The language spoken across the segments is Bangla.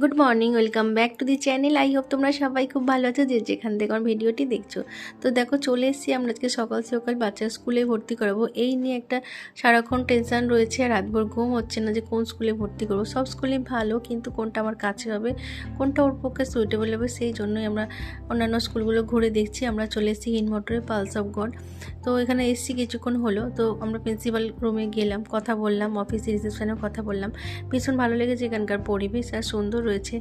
Good morning welcome back to the channel I hope তোমরা সবাই খুব ভালো আছো যে যেখান থেকে আমার ভিডিওটি দেখছ। তো দেখো, চলে এসেছি আমরা আজকে সকাল সকাল বাচ্চার স্কুলে ভর্তি করাবো। এই নিয়ে একটা সারাক্ষণ টেনশন রয়েছে আর রাতভর ঘুম হচ্ছে না যে কোন স্কুলে ভর্তি করব। সব স্কুলই ভালো, কিন্তু কোনটা আমার কাছে হবে, কোনটা ওর পক্ষে সুইটেবল হবে, সেই জন্যই আমরা অন্যান্য স্কুলগুলো ঘুরে দেখছি। আমরা চলে এসেছি হিনমোটরে পালস অফ গড তো এখানে এসেছি কিছুক্ষণ হলো। তো আমরা প্রিন্সিপাল রুমে গেলাম, কথা বললাম অফিসে রিসেপশনে কথা বললাম। ভীষণ ভালো লেগেছে এখানকার পরিবেশ, আর সুন্দর রয়েছে,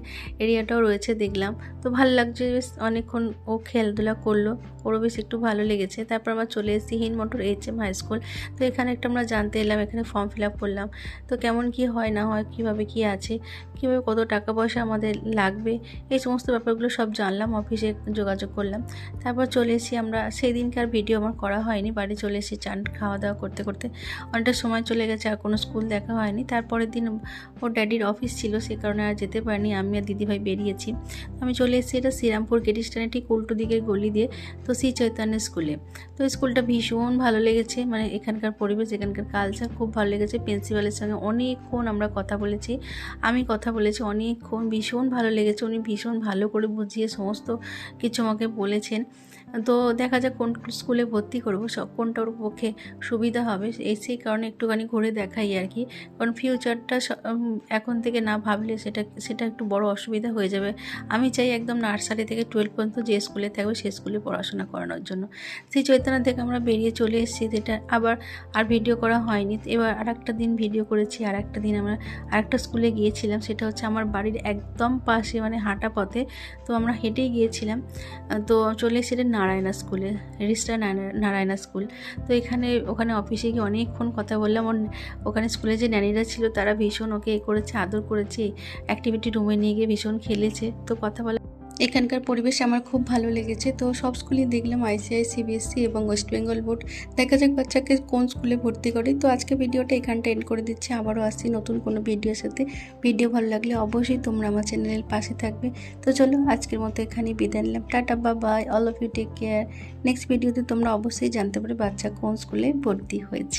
এরিয়াটাও রয়েছে দেখলাম। তো ভালো লাগছে বেশ অনেকক্ষণ ও খেলাধুলা করল, ওরও বেশ একটু ভালো লেগেছে। তারপর আমরা চলে এসেছি Hind motor H M high school. তো এখানে একটা আমরা জানতে এলাম, এখানে ফর্ম ফিল আপ করলাম। তো কেমন কি হয়, না হয়, কীভাবে কি আছে, কীভাবে কত টাকা পয়সা আমাদের লাগবে, এই সমস্ত ব্যাপারগুলো সব জানলাম, অফিসে যোগাযোগ করলাম। তারপর চলে এসেছি আমরা সেই দিনকার ভিডিও আমার করা হয়নি, বাড়ি চলে এসেছি চান খাওয়া দাওয়া করতে করতে। অনেকটা সময় চলে গেছে, আর কোনো স্কুল দেখা হয়নি। তারপরের দিন ওর ড্যাডির অফিস ছিল, সে কারণে আর যেতে পারিনি আমি আর দিদিভাই বেরিয়েছি। আমি চলে এসেছি এটা শ্রীরামপুর গেট স্ট্যান্ডে ঠিক উল্টো দিকের গলি দিয়ে, তো শ্রী চৈতন্য স্কুলে তো স্কুলটা ভীষণ ভালো লেগেছে মানে এখানকার পরিবেশ, এখানকার কালচার খুব ভালো লেগেছে। প্রিন্সিপালের সঙ্গে অনেকক্ষণ আমরা কথা বলেছি, আমি কথা বলেছি অনেকক্ষণ, ভীষণ ভালো লেগেছে। উনি ভীষণ ভালো করে বুঝিয়ে সমস্ত কিছু আমাকে বলেছেন। তো দেখা যাক কোন স্কুলে ভর্তি করব, সব কোনটা ওর পক্ষে সুবিধা হবে, এই সেই কারণে একটুখানি ঘুরে দেখাই আর কি। কারণ ফিউচারটা স- এখন থেকে না ভাবলে সেটা সেটা একটু বড় অসুবিধা হয়ে যাবে। আমি চাই একদম নার্সারি থেকে টুয়েলভ পর্যন্ত যে স্কুলে থাকবে সেই স্কুলে পড়াশোনা করানোর জন্য। সেই চৈতন্য থেকে আমরা বেরিয়ে চলে এসেছি, যেটা আবার আর ভিডিও করা হয়নি। এবার আর একটা দিন ভিডিও করেছি আর একটা দিন আমরা আরেকটা স্কুলে গিয়েছিলাম, সেটা হচ্ছে আমার বাড়ির একদম পাশে মানে হাঁটা পথে। তো আমরা হেঁটেই গিয়েছিলাম। তো চলে এসেছি, এটা নারায়ণা স্কুলে, রিস্টা নারায়ণা স্কুল। তো এখানে, ওখানে অফিসে গিয়ে অনেকক্ষণ কথা বললাম। ওখানে স্কুলে যে ন্যানিরা ছিল, তারা ভীষণ ওকে এ করেছে, আদর করেছে অ্যাক্টিভিটি রুমে নিয়ে গিয়ে ভীষণ খেলেছে। তো কথা বলা এখানকার পরিবেশ আমার খুব ভালো লেগেছে। তো সব স্কুলেই দেখলাম আইসিআই সিবিএসসি এবং ওয়েস্ট বেঙ্গল বোর্ড দেখা যাক বাচ্চাকে কোন স্কুলে ভর্তি করে। তো আজকে ভিডিওটা এখানটা এন্ড করে দিচ্ছি। আবারও আসছি নতুন কোনো ভিডিওর সাথে। ভিডিও ভালো লাগলে অবশ্যই তোমরা আমার চ্যানেলের পাশে থাকবে। তো চলো আজকের মতো এখানেই বিদায় নিলাম। টাটা বা bye all of you take care next ভিডিওতে তোমরা অবশ্যই জানতে পারবে বাচ্চা কোন স্কুলে ভর্তি হয়েছে।